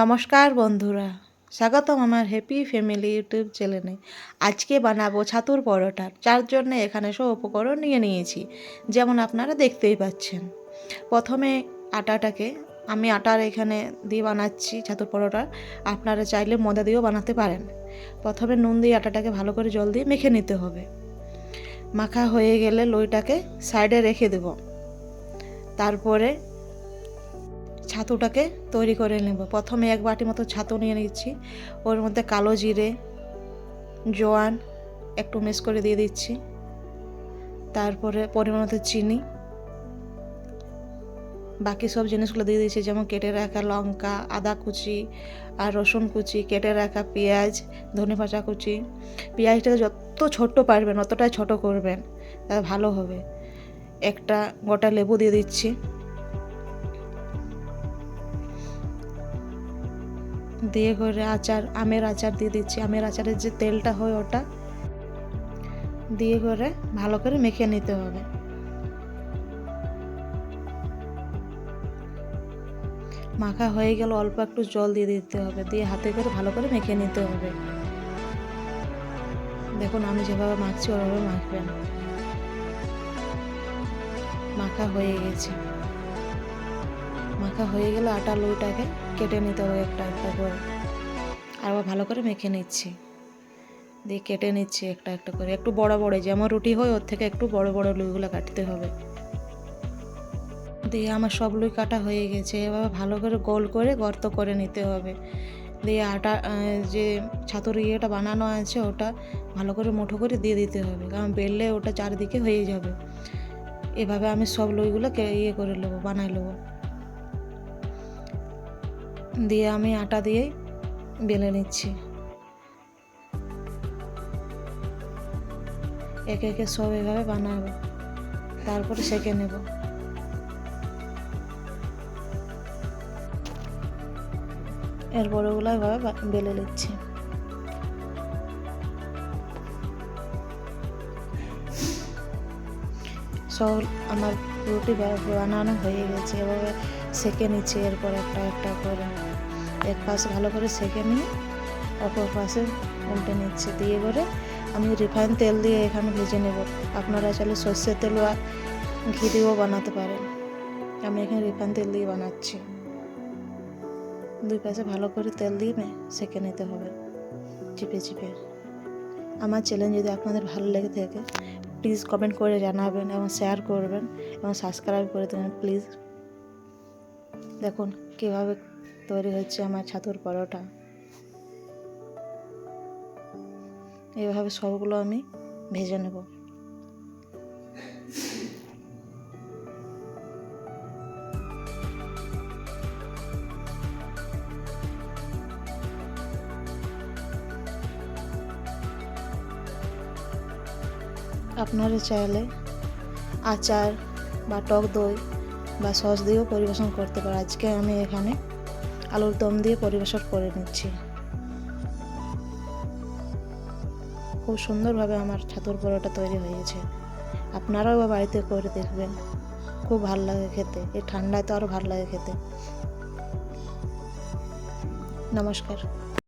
নমস্কার বন্ধুরা। স্বাগতম আমার হ্যাপি ফ্যামিলি ইউটিউব চ্যানেলে আজকে বানাবো ছাতুর পরোটা। যার জন্য এখানে সব উপকরণ নিয়ে নিয়েছি। যেমন আপনারা দেখতেই পাচ্ছেন। প্রথমে আটাটাকে আমি আটার এখানে দিয়ে বানাচ্ছি ছাতুর পরোটা। আপনারা চাইলে ময়দা দিয়েও বানাতে পারেন। প্রথমে নুন দিয়ে আটাটাকে ভালো করে জল দিয়ে মেখে নিতে হবে। মাখা হয়ে গেলে লইটাকে সাইডে রেখে দেব। তারপরে ছাতুটাকে তৈরি করে নেব। প্রথমে এক বাটি মতো ছাতু নিয়ে নিচ্ছি। ওর মধ্যে কালো জিরে, জোয়ান একটু মিক্স করে দিয়ে দিচ্ছি। তারপরে পরিমাণ মতো চিনি। বাকি সব জিনিসগুলো দিয়ে দিচ্ছি, যেমন কেটে রাখা লঙ্কা, আদা কুচি আর রসুন কুচি, কেটে রাখা পেঁয়াজ, ধনে পাতা কুচি। পেঁয়াজটাকে যত ছোট্ট পারবেন, অতটাই ছোট করবেন, তাহলে ভালো হবে। একটা গোটা লেবু দিয়ে দিচ্ছি। দিয়ে করে আচার, আমের আচার দিয়ে দিচ্ছি। আমের আচারের যে তেলটা হয় ওটা দিয়ে করে ভালো করে মেখে নিতে হবে। মাখা হয়ে গেল অল্প একটু জল দিয়ে দিতে হবে, দিয়ে হাতে করে ভালো করে মেখে নিতে হবে। দেখুন, আমি যেভাবে মাখছি, ওভাবে মাখবেন। মাখা হয়ে গেছে। মাখা হয়ে গেলে আটা লইটাকে কেটে নিতে হবে একটা একটা করে। আবার ভালো করে মেখে নিচ্ছি। দিয়ে কেটে নিচ্ছি একটা একটা করে। একটু বড় বড়, যেমন রুটি হয় ওর থেকে একটু বড় বড় লুইগুলো কাটতে হবে। দিয়ে আমার সব লুই কাটা হয়ে গেছে। এভাবে ভালো করে গোল করে গর্ত করে নিতে হবে। দিয়ে আটা যে ছাতুর ইয়েটা বানানো আছে ওটা ভালো করে মুঠো করে দিয়ে দিতে হবে। কারণ বেললে ওটা চারিদিকে হয়ে যাবে। এভাবে আমি সব লইগুলো ইয়ে করে নেব বানাই নেব। দিয়ে আমি আটা দিয়ে বেলে নিচ্ছি। একে একে সব এভাবে বানাবো, তারপরে সেকে নেব। এর বড়গুলো এভাবে বেলে নিচ্ছি। সব আমার রুটি বানানো হয়ে গেছে, এভাবে সেকে নিচ্ছি, এরপর একটা একটা করে। এক পাশে ভালো করে সেকে নিয়ে অপর পাশে উল্টে নিচ্ছি, দিয়ে করে আমি রিফাইন তেল দিয়ে এখানে ভেজে নেব। আপনারা চাইলে সর্ষের তেল বা ঘি দিয়েও বানাতে পারেন। আমি এখানে রিফাইন তেল দিয়ে বানাচ্ছি। দুই পাশে ভালো করে তেল দিয়ে সেকে নিতে হবে। চিপে চিপে। আমার চ্যানেল যদি আপনাদের ভালো লেগে থাকে প্লিজ কমেন্ট করে জানাবেন এবং শেয়ার করবেন এবং সাবস্ক্রাইব করে দেবেন প্লিজ দেখুন কীভাবে তৈরি হচ্ছে আমার ছাতুর পরোটা। এইভাবে সবগুলো আমি ভেজে নেব। আপনারা চাইলে আচার বা টক দই বা সস দিয়েও পরিবেশন করতে পারে। আজকে আমি এখানে আলুর দম দিয়ে পরিবেশন করে নিচ্ছি। খুব সুন্দরভাবে আমার ছাতুর পরোটা তৈরি হয়েছে। আপনারাও বা বাড়িতে করে দেখবেন। খুব ভালো লাগে খেতে। এই ঠান্ডায় তো আরও ভালো লাগে খেতে। নমস্কার।